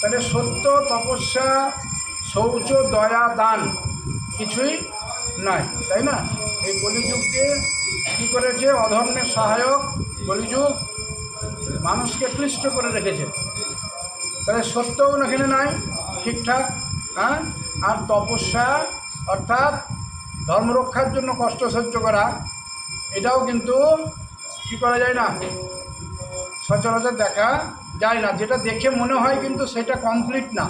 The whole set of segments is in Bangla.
তাহলে সত্য, তপস্যা, শৌচ, দয়া, দান কিছুই নাই, তাই না? এই কলিযুগকে কী করেছে? অধর্মের সহায়ক কলিযুগ মানুষকে ক্লিষ্ট করে রেখেছে। তাহলে সত্যও এখানে নাই, ঠিকঠাক হ্যাঁ? আর তপস্যা, অর্থাৎ ধর্ম রক্ষার জন্য কষ্ট সহ্য করা, এটাও কিন্তু কী করা যায় না? সচরাচর দেখা যায় না, যেটা দেখে মনে হয় কিন্তু সেটা কমপ্লিট না।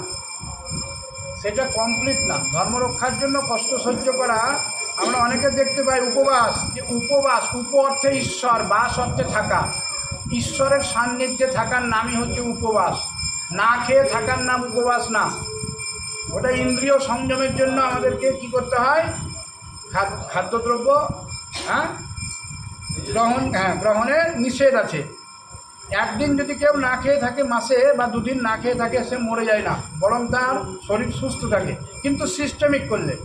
সেটা কমপ্লিট না। ধর্ম রক্ষার জন্য কষ্ট সহ্য করা, আমরা অনেকে দেখতে পাই উপবাস, যে উপবাস, উপ অর্থে ঈশ্বর, বাস অর্থে থাকা। ঈশ্বরের সান্নিধ্যে থাকার নামই হচ্ছে উপবাস। না খেয়ে থাকার নাম উপবাস না। ওটা ইন্দ্রিয় সংযমের জন্য আমাদেরকে কি করতে হয়? খাদ্যদ্রব্য হ্যাঁ? গ্রহণ হ্যাঁ গ্রহণের নিষেধ আছে। একদিন যদি কেউ না খেয়ে থাকে মাসে বা দুদিন না খেয়ে থাকে, সে মরে যায় না। বরং তার শরীর সুস্থ থাকে। কিন্তু সিস্টেমিক করলে।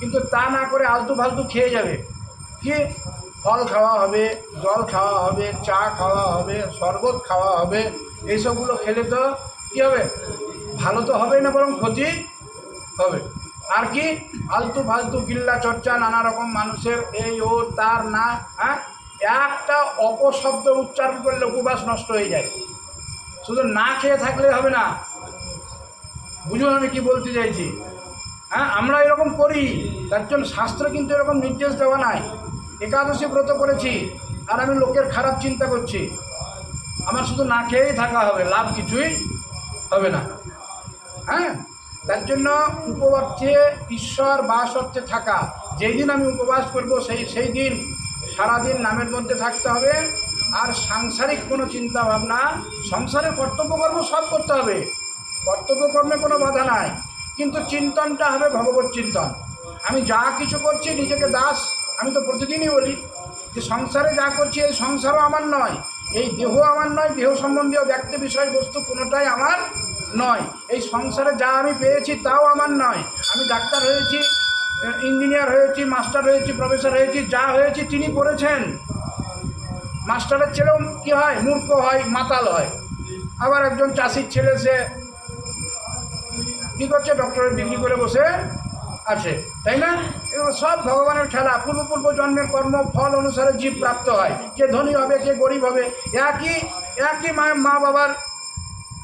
কিন্তু তা না করে আলতু ফালতু খেয়ে যাবে। কি? ফল খাওয়া হবে, জল খাওয়া হবে, চা খাওয়া হবে, শরবত খাওয়া হবে, এইসবগুলো খেলে তো কী হবে? ভালো তো হবে না, বরং ক্ষতি হবে। আর কি? আলতু ফালতু গিল্লা চর্চা নানা রকম মানুষের এই ও তার না হ্যাঁ? একটা অপশব্দ উচ্চারণ করলে উপবাস নষ্ট হয়ে যায়। শুধু না খেয়ে থাকলে হবে না। বুঝুন আমি কি বলতে চাইছি? হ্যাঁ আমরা এরকম করি। তার জন্য শাস্ত্র কিন্তু এরকম নির্দেশ দেওয়া নাই। একাদশী ব্রত করেছি, আর আমি লোকের খারাপ চিন্তা করছি। আমার শুধু না খেয়েই থাকা হবে, লাভ কিছুই হবে না। হ্যাঁ তার জন্য উপবাসে ঈশ্বর বাস অর্থে থাকা। যেই দিন আমি উপবাস করব, সেই সেই দিন সারাদিন নামের মধ্যে থাকতে হবে, আর সাংসারিক কোনো চিন্তা ভাবনা সংসারের কর্তব্যকর্ম সব করতে হবে। কর্তব্যকর্মে কোনো বাধা নাই, কিন্তু চিন্তনটা হবে ভগবত চিন্তন। আমি যা কিছু করছি নিজেকে দাস, আমি তো প্রতিদিনই বলি যে সংসারে যা করছি, এই সংসারও আমার নয়, এই দেহ আমার নয়, দেহ সম্বন্ধীয় ব্যক্তি বিষয় বস্তু কোনোটাই আমার নয়। এই সংসারে যা আমি পেয়েছি তাও আমার নয়। আমি ডাক্তার হয়েছি ইঞ্জিনিয়ার হয়েছি, মাস্টার হয়েছি, প্রফেসর হয়েছি, যা হয়েছি তিনি করেছেন। মাস্টারের ছেলেও কী হয়? মূর্খ হয়, মাতাল হয়। আবার একজন চাষির ছেলে, সে কী করছে? ডক্টরের ডিগ্রি করে বসে আছে, তাই না? এগুলো সব ভগবানের খেলা। পূর্ব পূর্ব জন্মের কর্ম, ফল অনুসারে জীব প্রাপ্ত হয়। কে ধনী হবে, কে গরিব হবে, একই একই মায়ের মা বাবার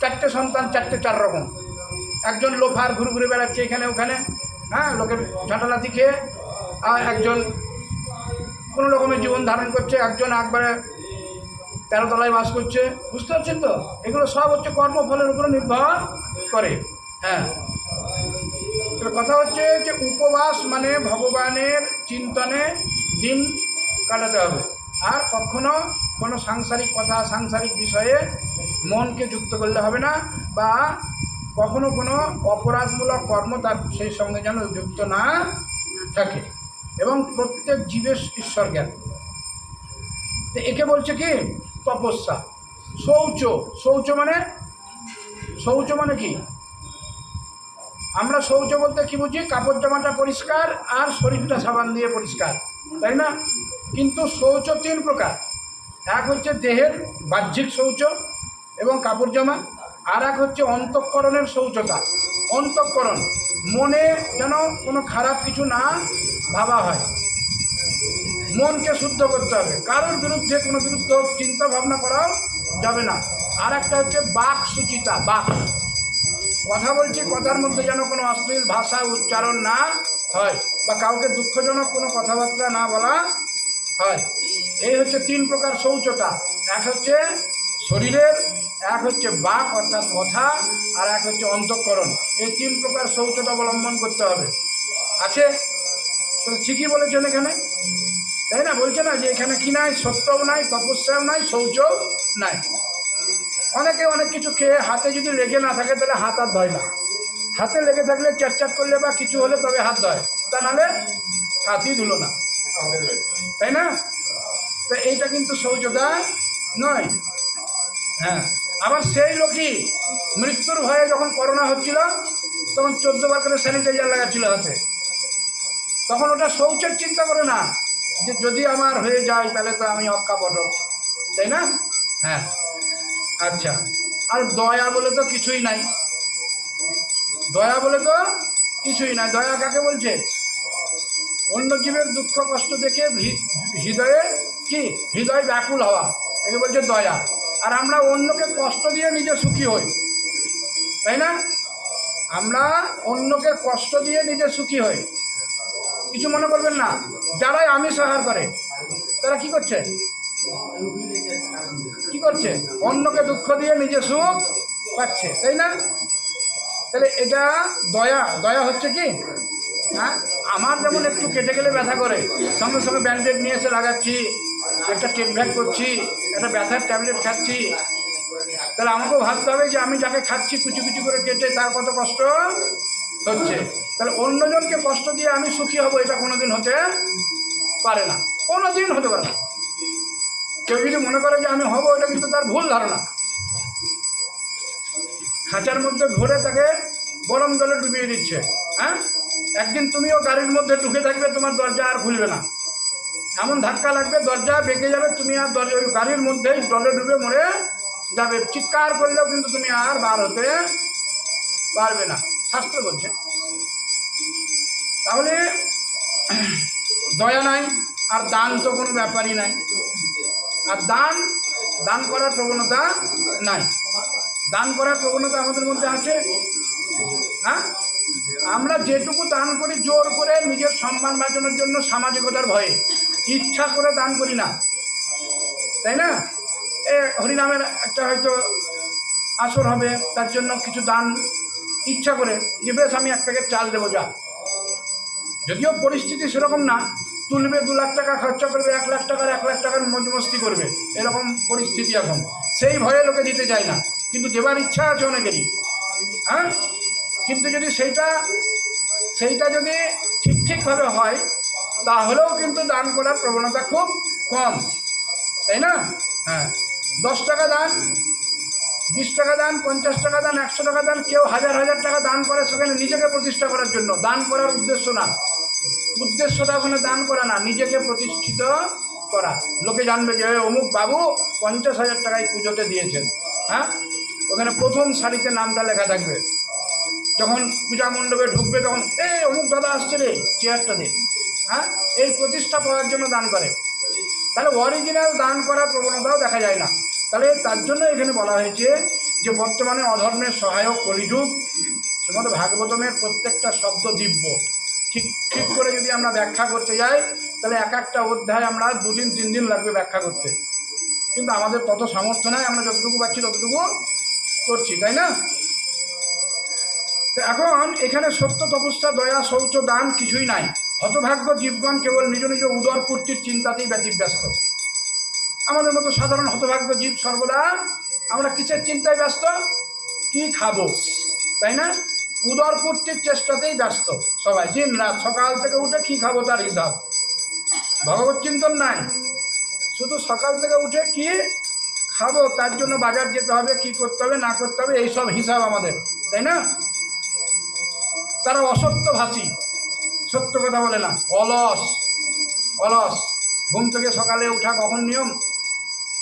চারটে সন্তান, চারটে চার রকম। একজন লোফার ঘুরে ঘুরে বেড়াচ্ছে এখানে, ওখানে। হ্যাঁ লোকের ঝাঁটালাতি খেয়ে, আর একজন কোনো রকমের জীবন ধারণ করছে, একজন একবারে তেরো তলায় বাস করছে। বুঝতে পারছেন তো? এগুলো সব হচ্ছে কর্মফলের উপরে নির্ভর করে। হ্যাঁ। কথা হচ্ছে যে উপবাস মানে ভগবানের চিন্তনে দিন কাটাতে হবে। আর কখনো কোনো সাংসারিক কথা, সাংসারিক বিষয়ে মনকে যুক্ত করলে হবে না, বা কখনো কোনো অপরাধমূলক কর্ম তার সেই সঙ্গে যেন যুক্ত না থাকে। এবং প্রত্যেক জীবের ঈশ্বর জ্ঞান। তো একে বলছে কি? তপস্যা। শৌচ। শৌচ মানে? শৌচ মানে কি? আমরা শৌচ বলতে কি বুঝি? কাপড় জামাটা পরিষ্কার আর শরীরটা সাবান দিয়ে পরিষ্কার, তাই না? কিন্তু শৌচ তিন প্রকার। এক হচ্ছে দেহের বাহ্যিক শৌচ এবং কাপড় জামা আর এক হচ্ছে অন্তঃকরণের শৌচতা। অন্তঃকরণ, মনে যেন কোনো খারাপ কিছু না ভাবা হয়। মনকে শুদ্ধ করতে হবে। কারোর বিরুদ্ধে কোনো বিরুদ্ধ চিন্তা ভাবনা করাও যাবে না। আর একটা হচ্ছে বাক সুচিতা, বাক। কথা বলছি, কথার মধ্যে যেন কোনো অশ্লীল ভাষা উচ্চারণ না হয় বা কাউকে দুঃখজনক কোনো কথাবার্তা না বলা হয়। এই হচ্ছে তিন প্রকার শৌচতা। এক হচ্ছে শরীরের এক হচ্ছে বাক, অর্থাৎ কথা আর এক হচ্ছে অন্তঃকরণ। এই তিন প্রকার শৌচতা অবলম্বন করতে হবে। আছে? তো ঠিকই বলেছেন এখানে। তাই না? বলছে না যে এখানে কি নাই? সত্যও নাই, তপস্যাও নাই, শৌচও নাই। অনেকে অনেক কিছু খেয়ে হাতে যদি লেগে না থাকে, তাহলে হাত আর ধয় না। হাতে লেগে থাকলে চ্যাটচ্যাট করলে বা কিছু হলে তবে হাত ধয়। তা নাহলে হাতই ধুলো না। তাই না? তো এইটা কিন্তু শৌচতা নয়। হ্যাঁ। আবার সেই লোকই মৃত্যুর ভয়ে যখন করোনা হচ্ছিল, তখন চোদ্দ বার করে স্যানিটাইজার লাগাচ্ছিল হাতে। তখন ওটা শৌচের চিন্তা করে না, যে যদি আমার হয়ে যায় তাহলে তো আমি অক্কা পটল তাই না? হ্যাঁ। আচ্ছা। আর দয়া বলে তো কিছুই নাই। দয়া বলে তো কিছুই না দয়া কাকে বলছে? অন্য জীবের দুঃখ কষ্ট দেখে হৃদয়ে কি? হৃদয় ব্যাকুল হওয়া। একে বলছে দয়া। আর আমরা অন্যকে কষ্ট দিয়ে নিজে সুখী হই। তাই না? আমরা অন্যকে কষ্ট দিয়ে নিজে সুখী হই। কিছু মনে করবেন না। যারাই আমিষ আহার করে, তারা কি করছে? কি করছে? অন্যকে দুঃখ দিয়ে নিজে সুখ পাচ্ছে, তাই না? তাহলে এটা দয়া দয়া হচ্ছে কি? হ্যাঁ? আমার যেমন একটু কেটে গেলে ব্যথা করে, সঙ্গে সঙ্গে ব্যান্ডেড নিয়ে এসে লাগাচ্ছি একটা ট্রিটমেন্ট করছি, একটা ব্যথার ট্যাবলেট খাচ্ছি। তাহলে আমাকেও ভাবতে হবে যে আমি যাকে খাচ্ছি কুচি কুচি করে কেটে তার কত কষ্ট হচ্ছে। তাহলে অন্যজনকে কষ্ট দিয়ে আমি সুখী হব, এটা কোনোদিন হতে পারে না। কোনোদিন হতে পারে না। কেউ যদি মনে করে যে আমি হব, এটা কিন্তু তার ভুল ধারণা। খাঁচার মধ্যে ভরে তাকে গরম জলে ডুবিয়ে দিচ্ছে হ্যাঁ? একদিন তুমিও গাড়ির মধ্যে ঢুকে থাকবে, তোমার দরজা আর খুলবে না। এমন ধাক্কা লাগবে, দরজা বেঁকে যাবে, তুমি আর দরজা, ওই গাড়ির মধ্যেই জলে ডুবে মরে যাবে। চিৎকার করলেও কিন্তু তুমি আর বার হতে পারবে না। শাস্ত্র বলছে। তাহলে, দয়া নাই, আর দান তো কোনো ব্যাপারই নাই। আর দান দান করার প্রবণতা নাই। দান করার প্রবণতা আমাদের মধ্যে আছে। হ্যাঁ? আমরা যেটুকু দান করি, জোর করে নিজের সম্মান বাঁচানোর জন্য সামাজিকতার ভয়ে। ইচ্ছা করে দান করি না। তাই না? এ হরিনামের একটা হয়তো আসর হবে, তার জন্য কিছু দান ইচ্ছা করে। যে বেশ আমি এক প্যাকেট চাল দেবো, যা। যদিও পরিস্থিতি সেরকম না, তুলবে দু লাখ টাকা, খরচা করবে এক লাখ টাকার, এক লাখ টাকার মজমস্তি করবে। এরকম পরিস্থিতি এখন। সেই ভয়ে লোকে দিতে চায় না। কিন্তু দেবার ইচ্ছা আছে অনেকেরই। হ্যাঁ? কিন্তু যদি সেইটা সেইটা যদি ঠিক ঠিকভাবে হয় তাহলেও কিন্তু দান করার প্রবণতা খুব কম। তাই না? হ্যাঁ। দশ টাকা দান বিশ টাকা দান পঞ্চাশ টাকা দান একশো টাকা দান কেউ হাজার হাজার টাকা দান করে সেখানে নিজেকে প্রতিষ্ঠা করার জন্য। দান করার উদ্দেশ্য না। উদ্দেশ্যটা ওখানে দান করা না নিজেকে প্রতিষ্ঠিত করা। লোকে জানবে যে অমুক বাবু পঞ্চাশ হাজার টাকায় পুজোতে দিয়েছেন। হ্যাঁ? ওখানে প্রথম শাড়িতে নামটা লেখা থাকবে। যখন পূজা মণ্ডপে ঢুকবে তখন এ অমুক দাদা আসছে রে চেয়ারটা দে। হ্যাঁ? এই প্রতিষ্ঠা পাওয়ার জন্য দান করে। তাহলে অরিজিনাল দান করার প্রবণতাও দেখা যায় না। তাহলে তার জন্য এখানে বলা হয়েছে যে, বর্তমানে অধর্মের সহায়ক কলিযুগ, শ্রীমদ ভাগবতমের প্রত্যেকটা শব্দ দিব্য। ঠিক ঠিক করে যদি আমরা ব্যাখ্যা করতে যাই, তাহলে এক একটা অধ্যায় আমরা দুদিন, তিন দিন লাগবে ব্যাখ্যা করতে। কিন্তু আমাদের তত সামর্থ্য নাই, আমরা যতটুকু পাচ্ছি ততটুকু করছি, তাই না? এখন এখানে সত্য, তপস্যা, দয়া, শৌচ, দান কিছুই নাই। হতভাগ্য জীবগণ কেবল নিজ নিজ উদর পূর্তির চিন্তাতেই ব্যতিব্যস্ত। আমাদের মতো সাধারণ হতভাগ্য জীব সর্বদা আমরা কিসের চিন্তায় ব্যস্ত? কি খাব? তাই না? উদর পূর্তির চেষ্টাতেই ব্যস্ত সবাই। দিন রাত সকাল থেকে উঠে কি খাব তার হিসাব? ভগবত চিন্তন নাই। শুধু সকাল থেকে উঠে কি খাব তার জন্য বাজার যেতে হবে, কি করতে হবে, না করতে হবে, এইসব হিসাব আমাদের। তাই না? তারা অসত্য অসত্যভাষী সত্য কথা বলে না। অলস অলস। ঘুম থেকে সকালে ওঠা কখন নিয়ম?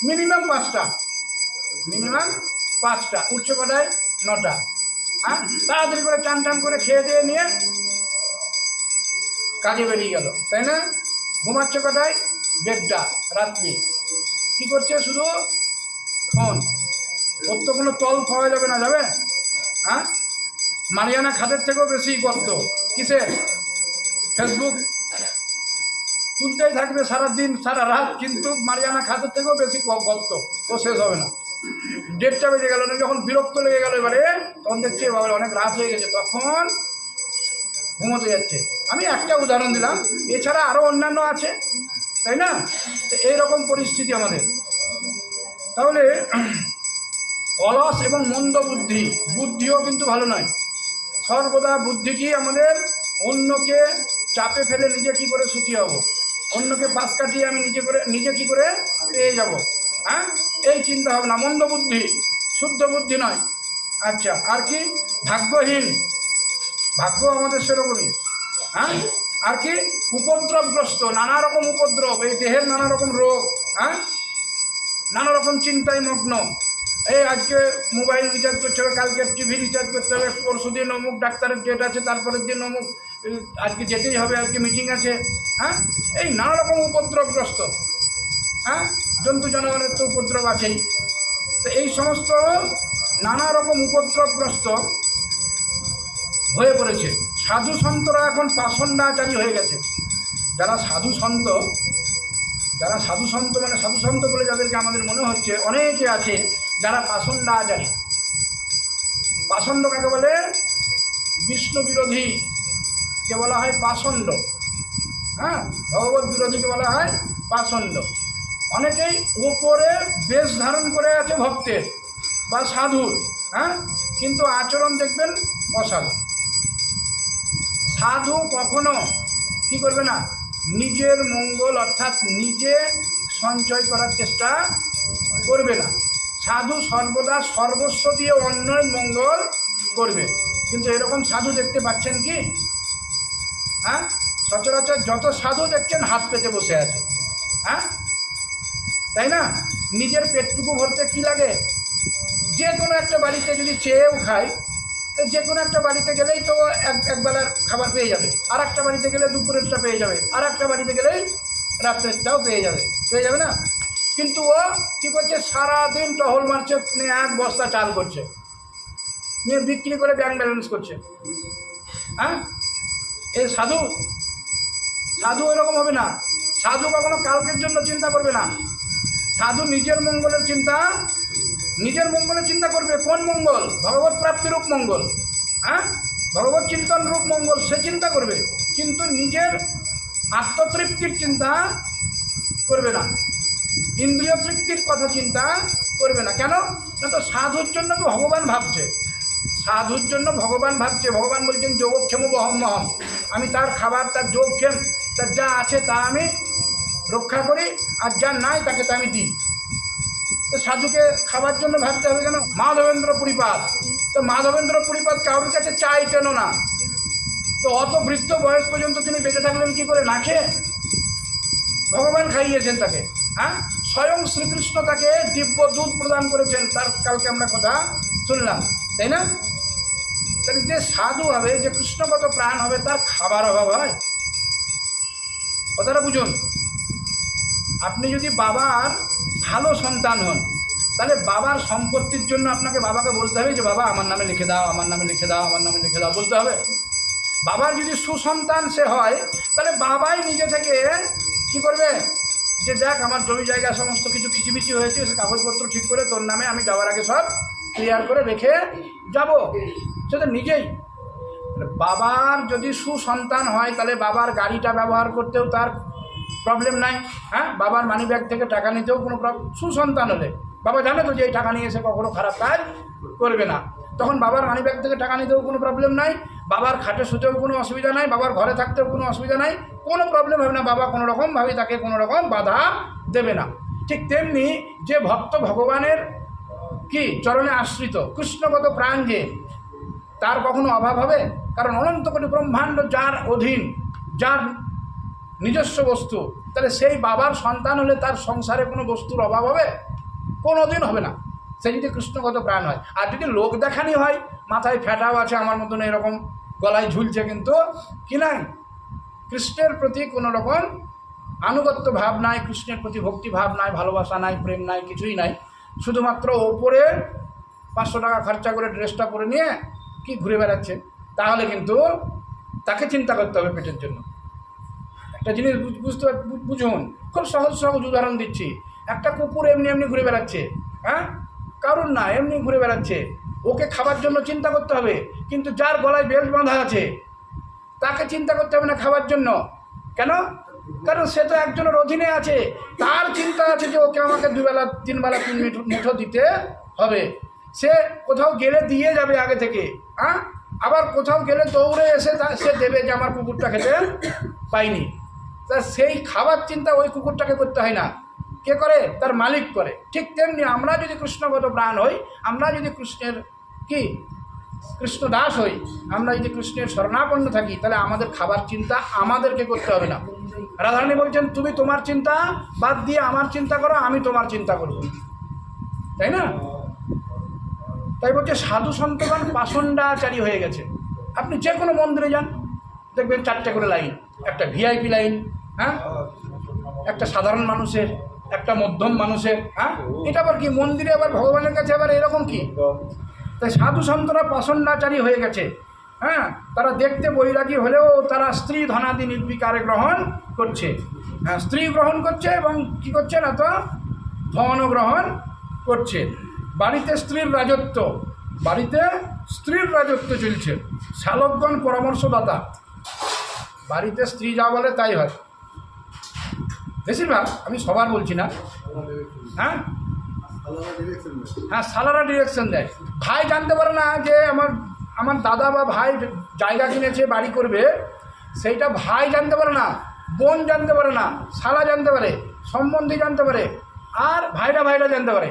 মিনিমাম পাঁচটা। মিনিমাম পাঁচটা। উঠছে কটায়? নটা। হ্যাঁ? তাড়াতাড়ি করে চান টান করে খেয়ে দিয়ে নিয়ে কাজে বেরিয়ে গেল। তাই না? ঘুমাচ্ছে কটায়? দেড়টা, রাত্রি। কি করছে শুধু? ফোন। ওর তো কোনো তল পাওয়া যাবে না, যাবে? হ্যাঁ? মারিয়ানা খাতের থেকেও বেশি গর্ত। কিসের? ফেসবুক তুলতেই থাকবে সারা দিন সারা রাত, কিন্তু মারিয়ানা খাতের থেকেও বেশি গ- গর্ত ও শেষ হবে না। ডেটটা বেজে গেল যখন বিরক্ত লেগে গেল এবারে, তখন দেখছি বাবা অনেক রাত হয়ে গেছে, তখন ঘুমোতে যাচ্ছে। আমি একটা উদাহরণ দিলাম, এছাড়া আরও অন্যান্য আছে, তাই না? এইরকম পরিস্থিতি আমাদের। তাহলে অলস এবং মন্দ বুদ্ধি, বুদ্ধিও কিন্তু ভালো নয়। সর্বদা বুদ্ধি কি আমাদের অন্যকে চাপে ফেলে নিজে কি করে সুখী হব? অন্যকে পাশ কাটিয়ে আমি নিজে করে নিজে কি করে পেয়ে যাব? হ্যাঁ? এই চিন্তা ভাবনা, মন্দ বুদ্ধি, শুদ্ধ বুদ্ধি নয়। আচ্ছা আর কি? ভাগ্যহীন। ভাগ্য আমাদের সেরকমই। হ্যাঁ? আর কি? উপদ্রবগ্রস্ত নানা রকম উপদ্রব, এই দেহের নানা রকম রোগ হ্যাঁ? নানা রকম চিন্তায় মগ্ন। এই আজকে মোবাইল রিচার্জ করতে হবে, কালকে টিভি রিচার্জ করতে হবে পরশু দিন অমুক ডাক্তারের ডেট আছে, তারপরের দিন অমুক আজকে যেতেই হবে, আজকে মিটিং আছে। হ্যাঁ? এই নানা রকম উপদ্রবগ্রস্ত। হ্যাঁ? জন্তু জানোয়ারের তো উপদ্রব আছেই। তো এই সমস্ত নানা রকম উপদ্রবগ্রস্ত হয়ে পড়েছে। সাধু সন্তরা এখন পাষণ্ডাচারী হয়ে গেছে। যারা সাধু সন্ত, যারা সাধু সন্ত মানে সাধু সন্ত বলে যাদেরকে আমাদের মনে হচ্ছে, অনেকে আছে যারা পাষণ্ডাচারী। পাষণ্ড কাকে বলে? বিষ্ণু বিরোধী। কে বলা হয় পাষণ্ড? হ্যাঁ? ভগবত বিরোধীকে বলা হয় পাষণ্ড। অনেকেই ওপরে বেশ ধারণ করে আছে ভক্তের বা সাধুর হ্যাঁ? কিন্তু আচরণ দেখবেন অসাধু। সাধু কখনো কি করবে না? নিজের মঙ্গল অর্থাৎ নিজে সঞ্চয় করার চেষ্টা করবে না। সাধু সর্বদা সর্বস্ব দিয়ে অন্যের মঙ্গল করবে। কিন্তু এরকম সাধু দেখতে পাচ্ছেন কি? হ্যাঁ? সচরাচর যত সাধু দেখছেন হাত পেতে বসে আছে। হ্যাঁ? তাই না? নিজের পেটটুকু ভরতে কি লাগে? যে কোনো একটা বাড়িতে যদি চেয়েও খায়, তো যে কোনো একটা বাড়িতে গেলেই তো এক, একবেলার খাবার পেয়ে যাবে। আর একটা বাড়িতে গেলে দুপুরেরটা পেয়ে যাবে। আর একটা বাড়িতে গেলেই রাত্রেরটাও পেয়ে যাবে। পেয়ে যাবে না? কিন্তু ও কী করছে? সারাদিন টহল মারছে নিয়ে এক বস্তা চাল করছে। নিয়ে বিক্রি করে ব্যাংক ব্যালেন্স করছে। হ্যাঁ? এ সাধু সাধু এরকম হবে না। সাধু কখনো কালকের জন্য চিন্তা করবে না। সাধু নিজের মঙ্গলের চিন্তা, নিজের মঙ্গলের চিন্তা করবে। কোন মঙ্গল? ভগবত প্রাপ্তিরূপ মঙ্গল। হ্যাঁ? ভগবত চিন্তন রূপ মঙ্গল, সে চিন্তা করবে। কিন্তু নিজের আত্মতৃপ্তির চিন্তা করবে না। ইন্দ্রিয় তৃপ্তির কথা চিন্তা করবে না। কেন? না তো সাধুর জন্য ভগবান ভাবছে। সাধুর জন্য ভগবান ভাবছে। ভগবান বলছেন যোগক্ষেম বহম মহম আমি তার খাবার, তার যোগ যোগক্ষেম তার যা আছে তা আমি রক্ষা করি, আর যা নাই তাকে তা আমি দিই। তো সাধুকে খাবার জন্য ভাবতে হবে কেন মাধবেন্দ্র পরিপাত। তো মাধবেন্দ্র পরিপাত কারোর কাছে চাই কেন না? তো অত বৃদ্ধ বয়স পর্যন্ত তিনি বেঁচে থাকলেন কি করে? না খেয়ে? ভগবান খাইয়েছেন তাকে হ্যাঁ? স্বয়ং শ্রীকৃষ্ণ তাকে দিব্য দুধ প্রদান করেছেন, তার কালকে আমরা কথা শুনলাম, তাই না? তাহলে যে সাধু হবে, যে কৃষ্ণগত প্রাণ হবে, তার খাবার অভাব হয়? কথাটা বুঝুন। আপনি যদি বাবার ভালো সন্তান হন, তাহলে বাবার সম্পত্তির জন্য আপনাকে বাবাকে বলতে হবে যে, বাবা, আমার নামে লিখে দাও, আমার নামে লিখে দাও, আমার নামে লিখে দাও। বলতে হবে। বাবার যদি সুসন্তান সে হয়, তাহলে বাবাই নিজে থেকে কি করবে? যে, দেখ, আমার জমি জায়গা, সমস্ত কিছু কিচিমিচি হয়েছে, সে কাগজপত্র ঠিক করে তোর নামে আমি যাওয়ার আগে সব ক্লিয়ার করে রেখে যাব। সেটা নিজেই বাবার যদি সুসন্তান হয়, তাহলে বাবার গাড়িটা ব্যবহার করতেও তার প্রবলেম নাই। হ্যাঁ? বাবার মানি ব্যাগ থেকে টাকা নিতেও কোনো সুসন্তান হলে। বাবা জানে তো যে এই টাকা নিয়ে এসে কখনো খারাপ কাজ করবে না। তখন বাবার মানি ব্যাগ থেকে টাকা নিতেও কোনো প্রবলেম নাই। বাবার খাটে শুতেও কোনো অসুবিধা নাই। বাবার ঘরে থাকতেও কোনো অসুবিধা নাই। কোনো প্রবলেম হবে না। বাবা কোনো রকমভাবে তাকে কোনো রকম বাধা দেবে না। ঠিক তেমনি যে ভক্ত ভগবানের কি চরণে আশ্রিত, কৃষ্ণগত প্রাণ যে তার কখনো অভাব হবে? কারণ অনন্ত কোটি ব্রহ্মাণ্ড যার অধীন, যার নিজস্ব বস্তু, তাহলে সেই বাবার সন্তান হলে তার সংসারে কোনো বস্তুর অভাব হবে? কোনো দিন হবে না। সে যদি কৃষ্ণগত প্রাণ হয়। আর যদি লোক দেখানি হয়, মাথায় ফ্যাটাও আছে, আমার মতন এরকম গলায় ঝুলছে কিন্তু কি নাই? কৃষ্ণের প্রতি কোনো রকম আনুগত্য ভাব নাই, কৃষ্ণের প্রতি ভক্তি ভাব নাই, ভালোবাসা নাই, প্রেম নাই, কিছুই নাই। শুধুমাত্র ওপরে পাঁচশো টাকা খরচা করে ড্রেসটা পরে নিয়ে কি ঘুরে বেড়াচ্ছে? তাহলে কিন্তু তাকে চিন্তা করতে হবে পেটের জন্য। একটা জিনিস বুঝ- বুঝতে বুঝুন, খুব সহজ সহজ উদাহরণ দিচ্ছি। একটা কুকুর এমনি এমনি ঘুরে বেড়াচ্ছে হ্যাঁ? কারণ না, এমনি ঘুরে বেড়াচ্ছে। ওকে খাবার জন্য চিন্তা করতে হবে, কিন্তু যার গলায় বেল্ট বাঁধা আছে, তাকে চিন্তা করতে হবে না খাবার জন্য। কেন? কারণ সে তো একজনের অধীনে আছে। তার চিন্তা আছে যে ওকে আমাকে দুবেলা, তিনবেলা, তিন মুঠো দিতে হবে। সে কোথাও গেলে দিয়ে যাবে আগে থেকে হ্যাঁ? আবার কোথাও গেলে দৌড়ে এসে সে দেবে যে আমার কুকুরটা খেতে পাইনি। তা সেই খাবার চিন্তা ওই কুকুরটাকে করতে হয় না। কে করে? তার মালিক করে। ঠিক তেমনি আমরা যদি কৃষ্ণগত প্রাণ হই, আমরা যদি কৃষ্ণের কি? কৃষ্ণ দাস হই, আমরা যদি কৃষ্ণের শরণাপন্ন থাকি, তাহলে আমাদের খাবার চিন্তা আমাদেরকে করতে হবে না। রাধারানী বলছেন, তুমি তোমার চিন্তা বাদ দিয়ে আমার চিন্তা করো, আমি তোমার চিন্তা করব। তাই না? তাই বলছে, সাধু সন্তগণ পাষণ্ডাচারী হয়ে গেছে। আপনি যে কোনো মন্দিরে যান, দেখবেন চারটে করে লাইন। একটা ভিআইপি লাইন হ্যাঁ? একটা সাধারণ মানুষের, একটা মধ্যম মানুষের হ্যাঁ? এটা আবার কি, মন্দিরে আবার ভগবানের কাছে আবার এরকম কি? তাই সাধু সন্তরা পাষণ্ডাচারী হয়ে গেছে হ্যাঁ? তারা দেখতে বৈরাগী হলেও তারা স্ত্রী ধনাদি নির্বিকারে গ্রহণ করছে। হ্যাঁ স্ত্রী গ্রহণ করছে এবং কি করছে না তো? ধনও গ্রহণ করছে। বাড়িতে স্ত্রীর রাজত্ব, বাড়িতে স্ত্রীর রাজত্ব চলছে। শালকগণ পরামর্শদাতা। বাড়িতে স্ত্রী যা বলে তাই হয়। বেশিরভাগ, আমি সবার বলছি না। হ্যাঁ? হ্যাঁ সালারা ডিরেকশন দেয়। ভাই জানতে পারে না যে আমার আমার দাদা বা ভাই জায়গা কিনেছে, বাড়ি করবে। সেইটা ভাই জানতে পারে না, বোন জানতে পারে না, শালা জানতে পারে, সম্বন্ধী জানতে পারে, আর ভাইরা ভাইরা জানতে পারে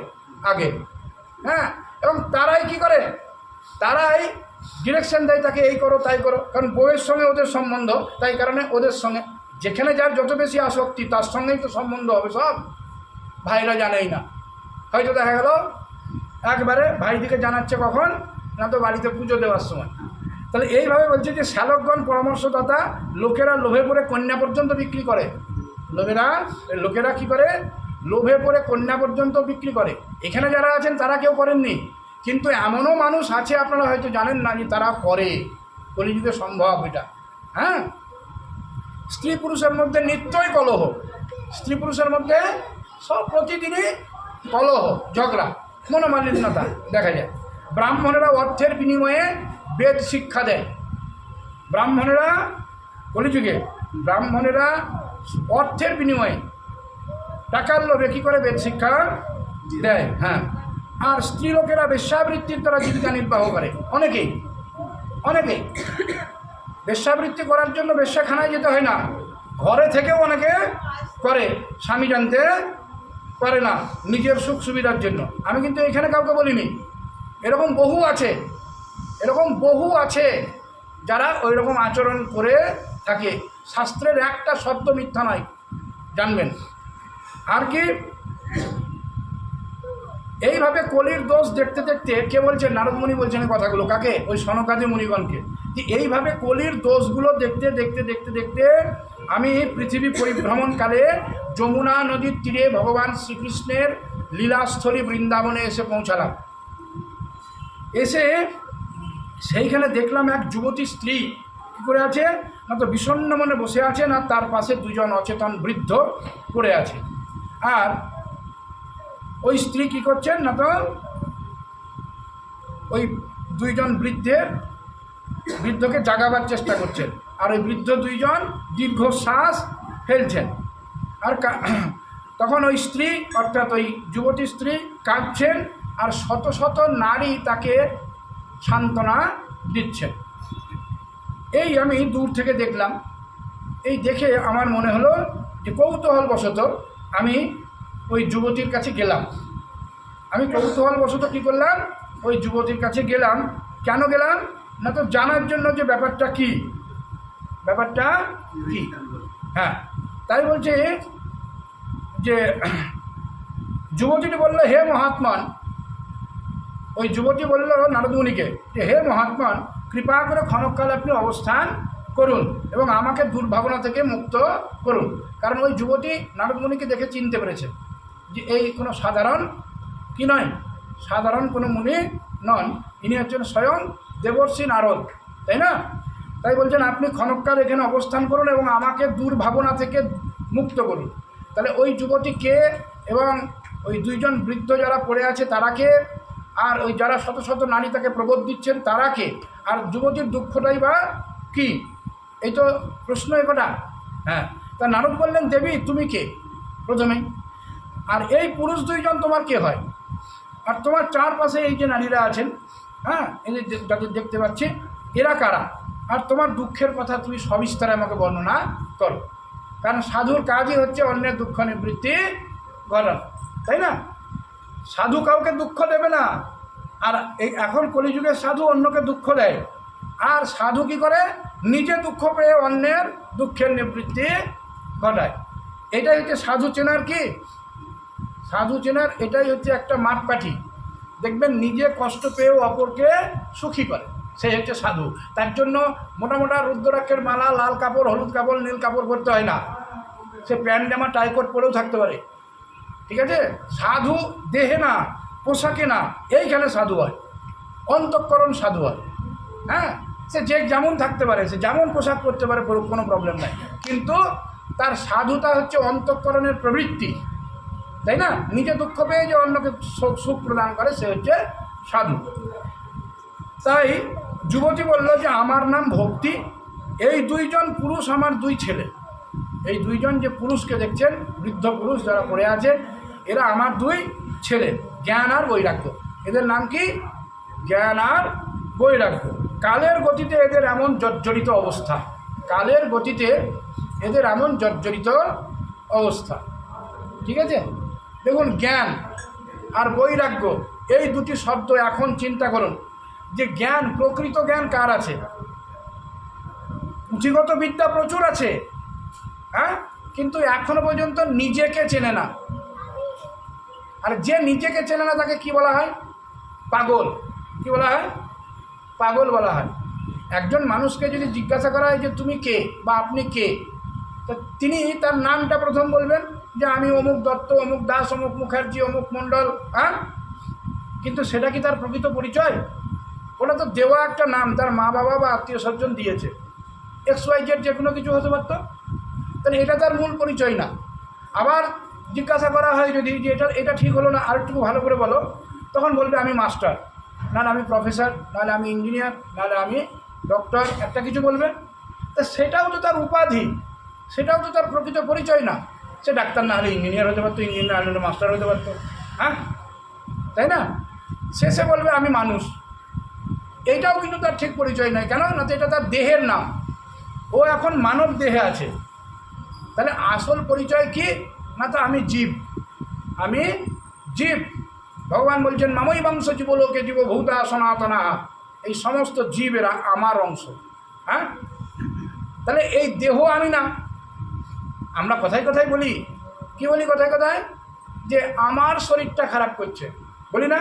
আগে। হ্যাঁ এবং তারাই কি করে? তারাই ডিরেকশন দেয় তাকে, এই করো, তাই করো। কারণ বউয়ের সঙ্গে ওদের সম্বন্ধ, তাই কারণে ওদের সঙ্গে, যেখানে যার যত বেশি আসক্তি, তার সঙ্গেই তো সম্বন্ধ হবে সব। ভাইরা জানেই না। হয়তো দেখা গেল, একবারে ভাইদিকে জানাচ্ছে কখন, না তো বাড়িতে পুজো দেওয়ার সময়। তাহলে এইভাবে বলছে যে শ্যালকগণ, পরামর্শদাতা, লোকেরা লোভে পড়ে কন্যা পর্যন্ত বিক্রি করে। লোকেরা লোকেরা কি করে? লোভে পড়ে কন্যা পর্যন্ত বিক্রি করে। এখানে যারা আছেন, তারা কেউ করেননি। কিন্তু এমনও মানুষ আছে, আপনারা হয়তো জানেন না যে তারা করে। কলিযুগে সম্ভব এটা। হ্যাঁ? স্ত্রী পুরুষের মধ্যে নিত্যই কলহ। স্ত্রী পুরুষের মধ্যে সব প্রতিদিনই কলহ, ঝগড়া, মনোমালিন্যতা দেখা যায়। ব্রাহ্মণেরা অর্থের বিনিময়ে বেদ শিক্ষা দেয়। ব্রাহ্মণেরা কলিযুগে ব্রাহ্মণেরা অর্থের বিনিময়ে টাকার লোভে কী করে বেদ শিক্ষা দেয়? হ্যাঁ। আর স্ত্রীলোকেরা বেশ্যাবৃত্তির দ্বারা জীবিকা নির্বাহ করে। অনেকেই। অনেকেই। বেশ্যাবৃত্তি করার জন্য বেশ্যাখানায় যেতে হয় না। ঘরে থেকেও অনেকে করে। স্বামী জানতে পারে না নিজের সুখ সুবিধার জন্য। আমি কিন্তু এখানে কাউকে বলিনি। এরকম বহু আছে। এরকম বহু আছে যারা ওই রকম আচরণ করে থাকে। শাস্ত্রের একটা শব্দ মিথ্যা নয়। জানবেন। আর কি? এইভাবে কলির দোষ দেখতে দেখতে কে বলছে? নারদমণি বলছেন কথাগুলো। কাকে? ওই সনকাদি মুনিগণকে। এইভাবে কলির দোষগুলো দেখতে দেখতে দেখতে দেখতে আমি পৃথিবী পরিভ্রমণকালে যমুনা নদীর তীরে ভগবান শ্রীকৃষ্ণের লীলাস্থলী বৃন্দাবনে এসে পৌঁছালাম। এসে সেইখানে দেখলাম এক যুবতী স্ত্রী কী করে আছে? না তো বিষণ্ণ মনে বসে আছে, না তার পাশে দুজন অচেতন বৃদ্ধ পড়ে আছে। আর ওই স্ত্রী কী করছেন না তো? ওই দুইজন বৃদ্ধের বৃদ্ধকে জাগাবার চেষ্টা করছেন। আর ওই বৃদ্ধ দুইজন দীর্ঘশ্বাস ফেলছেন। আর তখন ওই স্ত্রী, অর্থাৎ ওই যুবতী স্ত্রী কাঁদছেন আর শত শত নারী তাকে সান্ত্বনা দিচ্ছেন। এই আমি দূর থেকে দেখলাম। এই দেখে আমার মনে হলো যে কৌতূহলবশত আমি ওই যুবতীর কাছে গেলাম। আমি কৌতূহলবশত কী করলাম? ওই যুবতীর কাছে গেলাম। কেন গেলাম? না তো জানার জন্য যে ব্যাপারটা কি? ব্যাপারটা কি? হ্যাঁ তাই বলছে যে যুবতীটি বলল, হে মহাত্মান। ওই যুবতী বলল নারদমণিকে যে, হে মহাত্মান, কৃপা করে ক্ষণকাল আপনি অবস্থান করুন এবং আমাকে দুর্ভাবনা থেকে মুক্ত করুন। কারণ ওই যুবতী নারদমণিকে দেখে চিনতে পেরেছে যে এই কোনো সাধারণ কি নয়? সাধারণ কোনো মুনি নন, ইনি হচ্ছেন স্বয়ং দেবর্ষী নারদ, তাই না? তাই বলছেন, আপনি ক্ষণকাল এখানে অবস্থান করুন এবং আমাকে দুর্ভাবনা থেকে মুক্ত করুন। তাহলে ওই যুবতী কে এবং ওই দুইজন বৃদ্ধ যারা পড়ে আছে তারা কে? আর ওই যারা শত শত নারী তাকে প্রবোধ দিচ্ছেন তারা কে? আর যুবতীর দুঃখটাই বা কি? এই তো প্রশ্ন একটা। হ্যাঁ তা নারদ বললেন, দেবী, তুমি কে? প্রথমেই আর এই পুরুষ দুইজন তোমার কে হয়? আর তোমার চারপাশে এই যে নারীরা আছেন হ্যাঁ যে যাদের দেখতে পাচ্ছি, এরা কারা? আর তোমার দুঃখের কথা তুমি সবিস্তারে আমাকে বর্ণনা করো। কারণ সাধুর কাজই হচ্ছে অন্যের দুঃখ নিবৃত্তি ঘটানো তাই না? সাধু কাউকে দুঃখ দেবে না। আর এখন কলিযুগের সাধু অন্যকে দুঃখ দেয়। আর সাধু কি করে? নিজে দুঃখ পেয়ে অন্যের দুঃখের নিবৃত্তি ঘটায়। এটাই হচ্ছে সাধু চেনার কি? সাধু চেনার এটাই হচ্ছে একটা মাপকাঠি। দেখবেন নিজে কষ্ট পেয়েও অপরকে সুখী করে। সে হচ্ছে সাধু। তার জন্য মোটামোটা মোটা রুদ্রাক্ষের মালা, লাল কাপড়, হলুদ কাপড়, নীল কাপড় পরতে হয় না। সে প্যান্ট জামা টাইকোট পরেও থাকতে পারে। ঠিক আছে? সাধু দেহে না, পোশাকে না, এইখানে সাধু হয়। অন্তঃকরণ সাধু হয়। হ্যাঁ? সে যে যেমন থাকতে পারে, সে যেমন পোশাক পরতে পারে, কোনো প্রবলেম নাই। কিন্তু তার সাধুতা হচ্ছে অন্তঃকরণের প্রবৃত্তি, তাই না? নিজে দুঃখ পেয়ে যে অন্যকে সুখ প্রদান করে, সে হচ্ছে সাধু। তাই যুবতী বলল যে, আমার নাম ভক্তি। এই দুইজন পুরুষ আমার দুই ছেলে। এই দুইজন যে পুরুষকে দেখছেন, বৃদ্ধ পুরুষ যারা পড়ে আছে, এরা আমার দুই ছেলে, জ্ঞান আর বৈরাগ্য। এদের নাম কি? জ্ঞান আর বৈরাগ্য। কালের গতিতে এদের এমন জর্জরিত অবস্থা। কালের গতিতে এদের এমন জর্জরিত অবস্থা। ঠিক আছে? দেখুন, জ্ঞান আর বৈরাগ্য, এই দুটি শব্দ এখন চিন্তা করুন যে জ্ঞান, প্রকৃত জ্ঞান কার আছে? পুঁথিগত বিদ্যা প্রচুর আছে হ্যাঁ? কিন্তু এখনও পর্যন্ত নিজেকে চেনে না। আর যে নিজেকে চেনে না, তাকে কি বলা হয়? পাগল। কি বলা হয়? পাগল বলা হয়। একজন মানুষকে যদি জিজ্ঞাসা করা হয় যে, তুমি কে বা আপনি কে? তা তিনি তার নামটা প্রথম বলবেন যে, আমি অমুক দত্ত, অমুক দাস, অমুক মুখার্জি, অমুক মণ্ডল। হ্যাঁ? কিন্তু সেটা কি তার প্রকৃত পরিচয়? ওটা তো দেওয়া একটা নাম, তার মা বাবা বা আত্মীয় স্বজন দিয়েছে। এক্স, ওয়াই, জেড যে কোনো কিছু হতে পারতো। তাহলে এটা তার মূল পরিচয় না। আবার জিজ্ঞাসা করা হয় যদি যে, এটা এটা ঠিক হলো না? আরেকটু ভালো করে বলো। তখন বলবে, আমি মাস্টার। নাহলে আমি প্রফেসর নাহলে আমি ইঞ্জিনিয়ার নাহলে আমি ডক্টর একটা কিছু বলবে তা সেটাও তো তার উপাধি, সেটাও তো তার প্রকৃত পরিচয় না। সে ডাক্তার না হলে ইঞ্জিনিয়ার হতে পারতো ইঞ্জিনিয়ার না হলে মাস্টার হতে পারতো হ্যাঁ? তাই না? শেষে বলবে, আমি মানুষ। এইটাও কিন্তু তার ঠিক পরিচয় নয় কেন? না তো এটা তার দেহের নাম। ও এখন মানব দেহে আছে। তাহলে আসল পরিচয় কি? না তো আমি জীব। আমি জীব। ভগবান বলছেন, মামই বংশ জীবলোকে জীব ভূতা সনাতনা। এই সমস্ত জীবেরা আমার অংশ। হ্যাঁ? তাহলে এই দেহ আমি না। আমরা কথায় কথায় বলি, কি বলি কথায় কথায়? যে আমার শরীরটা খারাপ করছে। বলি না?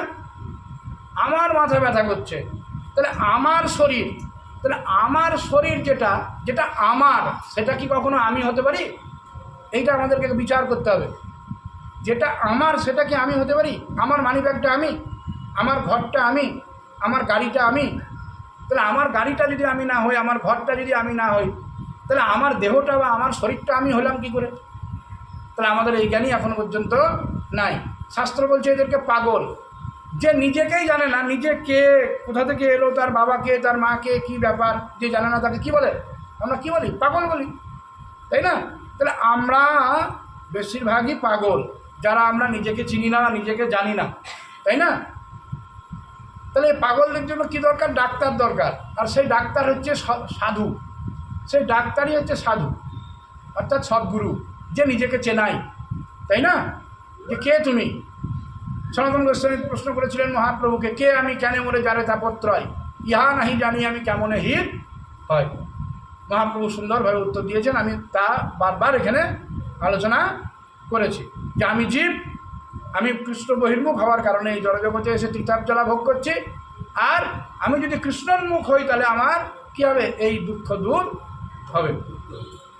আমার মাথা ব্যথা করছে। তাহলে আমার শরীর, তাহলে আমার শরীর যেটা যেটা আমার, সেটা কি কখনো আমি হতে পারি? এইটা আমাদেরকে বিচার করতে হবে। যেটা আমার, সেটা কি আমি হতে পারি? আমার মানি ব্যাগটা আমি? আমার ঘরটা আমি? আমার গাড়িটা আমি? তাহলে আমার গাড়িটা যদি আমি না হই, আমার ঘরটা যদি আমি না হই, তাহলে আমার দেহটা বা আমার শরীরটা আমি হলাম কি করে? তাহলে আমাদের এই জ্ঞানই এখনও পর্যন্ত নাই। শাস্ত্র বলছে এদেরকে পাগল। যে নিজেকেই জানে না, নিজে কে, কোথা থেকে এলো, তার বাবাকে তার মাকে কি ব্যাপার, যে জানে না তাকে কি বলে? আমরা কি বলি? পাগল বলি। তাই না? তাহলে আমরা বেশিরভাগই পাগল। যারা আমরা নিজেকে চিনি না, নিজেকে জানি না। তাই না? তাহলে পাগলদের জন্য কী দরকার? ডাক্তার দরকার। আর সেই ডাক্তার হচ্ছে সাধু। সেই ডাক্তারই হচ্ছে সাধু। অর্থাৎ সদ্গুরু, যে নিজেকে চেনাই তাই না? যে কে তুমি? সনাতন গোস্বামী প্রশ্ন করেছিলেন মহাপ্রভুকে, কে আমি? কেন মরে? যারে তাপত্রয় ইহা নাহি জানি আমি কেমনে হিত হয়। মহাপ্রভু সুন্দরভাবে উত্তর দিয়েছেন। আমি তা বারবার এখানে আলোচনা করেছি। যে আমি জীব, আমি কৃষ্ণ বহির্মুখ হওয়ার কারণে এই জড়জগতে এসে তীর্থার্জলা ভোগ করছি। আর আমি যদি কৃষ্ণোন্মুখ হই, তাহলে আমার কী হবে? এই দুঃখ দূর হবে।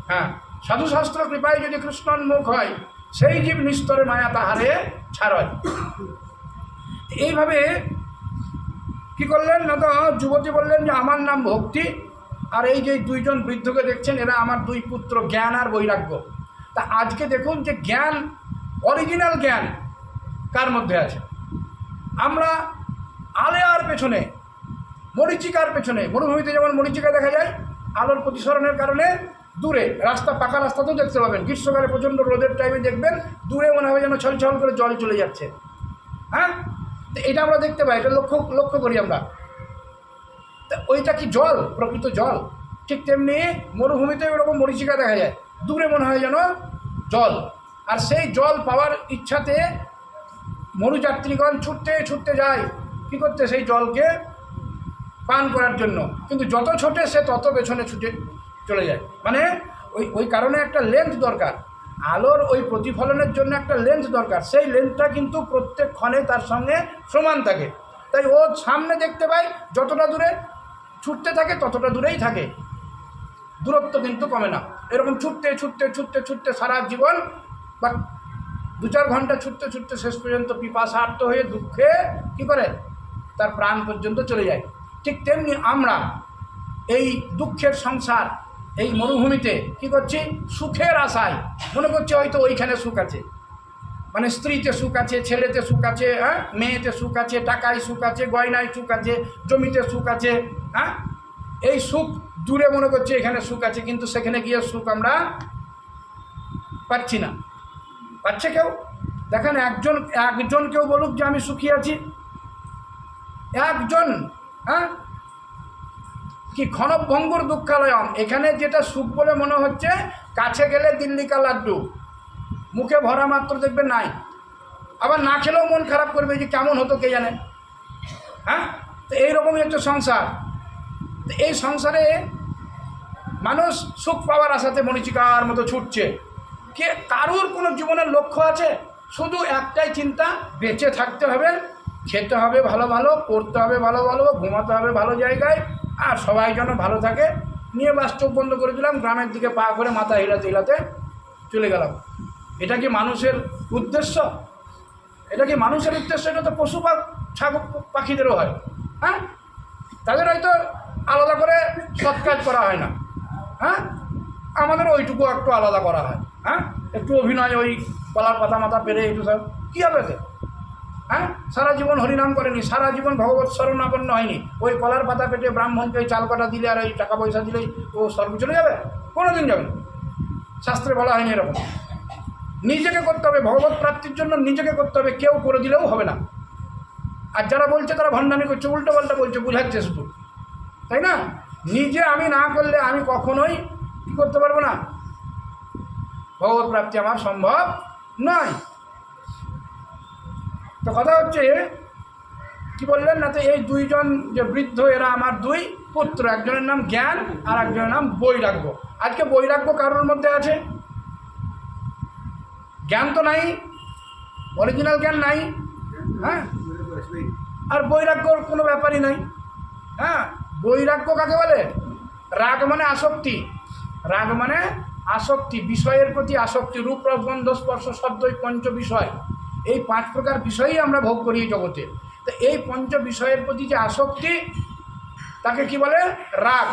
হ্যাঁ সাধুশাস্ত্র কৃপায় যদি কৃষ্ণোন্মুখ হয়, সেই জীব নিস্তরে মায়া তাহারে ছাড়য় এইভাবে কি করলেন? না তো যুবতী বললেন যে, আমার নাম ভক্তি। আর এই যে দুইজন বৃদ্ধকে দেখছেন, এরা আমার দুই পুত্র জ্ঞান আর বৈরাগ্য। তা আজকে দেখুন যে জ্ঞান অরিজিনাল জ্ঞান কার মধ্যে আছে? আমরা আলেয়ার পেছনে, মরিচিকার পেছনে, মরুভূমিতে যেমন মরিচিকা দেখা যায়, আলোর প্রতিসরণের কারণে দূরে, রাস্তা, পাকা রাস্তাতেও দেখতে পাবেন। গ্রীষ্মকালে প্রচণ্ড রোদের টাইমে দেখবেন, দূরে মনে হবে যেন ছল ছল করে জল চলে যাচ্ছে। হ্যাঁ? তো এটা আমরা দেখতে পাই, এটা লক্ষ্য লক্ষ্য করি আমরা। তা ওইটা কি জল? প্রকৃত জল? ঠিক তেমনি মরুভূমিতে ওরকম মরিচিকা দেখা যায়। দূরে মনে হয় যেন জল। আর সেই জল পাওয়ার ইচ্ছাতে মরুযাত্রীগণ ছুটতে ছুটতে যায়। কী করতে? সেই জলকে পান করার জন্য। কিন্তু যত ছোটে সে তত পেছনে ছুটে চলে যায়। মানে ওই ওই কারণে একটা লেন্থ দরকার। আলোর ওই প্রতিফলনের জন্য একটা লেন্স দরকার। সেই লেন্থটা কিন্তু প্রত্যেক ক্ষণে তার সঙ্গে সমান থাকে। তাই ও সামনে দেখতে পায়, যতটা দূরে ছুটতে থাকে, ততটা দূরেই থাকে। দূরত্ব কিন্তু কমে না। এরকম ছুটতে ছুটতে ছুটতে ছুটতে সারা জীবন বা দু চার ঘণ্টা ছুটতে ছুটতে শেষ পর্যন্ত পিপাসার্থ হয়ে দুঃখে কি করে? তার প্রাণ পর্যন্ত চলে যায়। ঠিক তেমনি আমরা এই দুঃখের সংসার, এই মরুভূমিতে কি করছি? সুখের আশায়। মনে করছি হয়তো ওইখানে সুখ আছে। মানে স্ত্রীতে সুখ আছে, ছেলেতে সুখ আছে হ্যাঁ? মেয়েতে সুখ আছে, টাকায় সুখ আছে, গয়নায় সুখ আছে, জমিতে সুখ আছে হ্যাঁ? এই সুখ দূরে মনে করছি এখানে সুখ আছে, কিন্তু সেখানে গিয়ে সুখ আমরা পাচ্ছি না। পাচ্ছে কেউ? দেখেন একজন একজন কেউ বলুক যে আমি সুখী আছি। একজন হ্যাঁ? কি ক্ষণভঙ্গুর দুঃখালয়ম। এখানে যেটা সুখ বলে মনে হচ্ছে, কাছে গেলে দিল্লিকা লাড্ডু। মুখে ভরা মাত্র দেখবে নাই। আবার না খেলেও মন খারাপ করবে যে কেমন হতো কে জানে। হ্যাঁ? তো এইরকমই হচ্ছে সংসার। তো এই সংসারে মানুষ সুখ পাওয়ার আশাতে মরিচিকার মতো ছুটছে। কে কারুর কোনো জীবনের লক্ষ্য আছে? শুধু একটাই চিন্তা, বেঁচে থাকতে হবে, খেতে হবে ভালো ভালো, পড়তে হবে ভালো ভালো, ঘুমাতে হবে ভালো জায়গায়, আর সবাই যেন ভালো থাকে। নিয়ে বাস চোখ বন্ধ করে দিলাম, গ্রামের দিকে পা করে মাথা হিলাতে হিলাতে চলে গেলাম। এটা কি মানুষের উদ্দেশ্য? এটা কি মানুষের উদ্দেশ্য? এটা তো পশু ছাগল পাখিদেরও হয়। হ্যাঁ? তাদের হয়তো আলাদা করে সৎ কাজ করা হয় না। হ্যাঁ? আমাদের ওইটুকু একটু আলাদা করা হয় হ্যাঁ? একটু অভিনয় ওই কলার পাতা মাথা পেরে একটু সব। কী হবে এতে? হ্যাঁ? সারা জীবন হরিনাম করেনি, সারা জীবন ভগবত শরণাপন্ন হয়নি। ওই কলার পাতা পেটে ব্রাহ্মণকে ওই চাল কাটা দিলে আর ওই টাকা পয়সা দিলেই ও স্বর্গ চলে যাবে? কোনো দিন যাবে শাস্ত্রে বলা হয়নি এরকম। নিজেকে করতে হবে, ভগবত প্রাপ্তির জন্য নিজেকে করতে হবে, কেউ করে দিলেও হবে না। আর যারা বলছে তারা ভণ্ডামি করছে উল্টো পাল্টা বলছে, বুঝাচ্ছে শুধু। তাই না? নিজে আমি না করলে আমি কখনোই কী করতে পারব না? ভগবত প্রাপ্তি আমার সম্ভব নয়। তো কথা হচ্ছে, কি বললেন? না তো এই দুইজন যে বৃদ্ধ, এরা আমার দুই পুত্র, একজনের নাম জ্ঞান আর একজনের নাম বৈরাগ্য। আজকে বৈরাগ্য কারোর মধ্যে আছে? জ্ঞান তো নাই অরিজিনাল জ্ঞান নাই হ্যাঁ? আর বৈরাগ্যর কোনো ব্যাপারই নাই হ্যাঁ? বৈরাগ্য কাকে বলে? রাগ মানে আসক্তি। রাগ মানে আসক্তি, বিষয়ের প্রতি আসক্তি, রূপ রসগন্ধ স্পর্শ শব্দ এই পঞ্চ বিষয়। এই পাঁচ প্রকার বিষয়ই আমরা ভোগ করি এই জগতে। তো এই পঞ্চ বিষয়ের প্রতি যে আসক্তি, তাকে কি বলে? রাগ।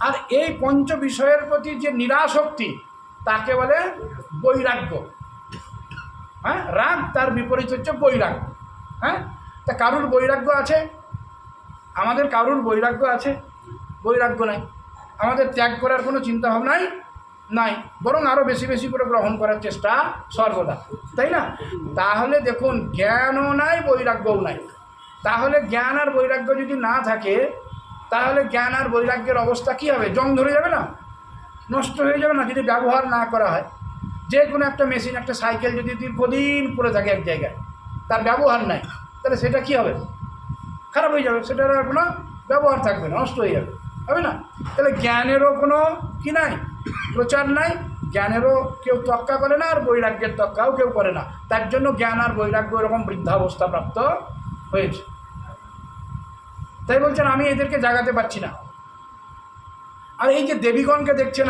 আর এই পঞ্চ বিষয়ের প্রতি যে নিরাসক্তি, তাকে বলে বৈরাগ্য। হ্যাঁ? রাগ তার বিপরীত হচ্ছে বৈরাগ্য। হ্যাঁ? তা কারুর বৈরাগ্য আছে? আমাদের কারুর বৈরাগ্য আছে? বৈরাগ্য নাই। আমাদের ত্যাগ করার কোনো চিন্তা ভাবনাই নাই, বরং আরও বেশি বেশি করে গ্রহণ করার চেষ্টা সর্বদা, তাই না? তাহলে দেখুন, জ্ঞানও নাই, বৈরাগ্যও নাই। তাহলে জ্ঞান আর বৈরাগ্য যদি না থাকে, তাহলে জ্ঞান আর বৈরাগ্যের অবস্থা কী হবে? জং ধরে যাবে না? নষ্ট হয়ে যাবে না? যদি ব্যবহার না করা হয়, যে কোনো একটা মেশিন, একটা সাইকেল যদি দীর্ঘদিন পড়ে থাকে এক জায়গায়, তার ব্যবহার নাই, তাহলে সেটা কী হবে? খারাপ হয়ে যাবে, সেটার আর কোনো ব্যবহার থাকবে না, নষ্ট হয়ে যাবে। হবে না? তাহলে জ্ঞানেরও কোনো কি নাই? প্রচার নাই? জ্ঞানেরও কেউ তক্কা করে না, আর বৈরাগ্যের তক্কাও কেউ করে না। তার জন্য জ্ঞান আর বৈরাগ্য এরকম বৃদ্ধাবস্থা প্রাপ্ত হয়েছে। তাই বলছেন, আমি এদেরকে জাগাতে পারছি না। আর এই যে দেবীগণকে দেখছেন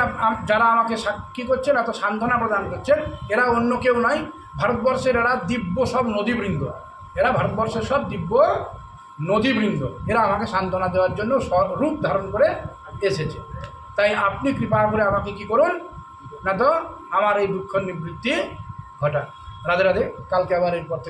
যারা আমাকে সাক্ষী করছেন, এত সান্ত্বনা প্রদান করছেন, এরা অন্য কেউ নয় ভারতবর্ষের এরা দিব্য সব নদীবৃন্দ। এরা ভারতবর্ষের সব দিব্য নদীবৃন্দ। এরা আমাকে সান্ত্বনা দেওয়ার জন্য রূপ ধারণ করে এসেছে। তাই আপনি কৃপা করে আমাকে কি করুন? না তো, আমার এই দুঃখ নিবৃত্তি ঘটান। রাধে রাধে, কালকে আবার এরপর থেকে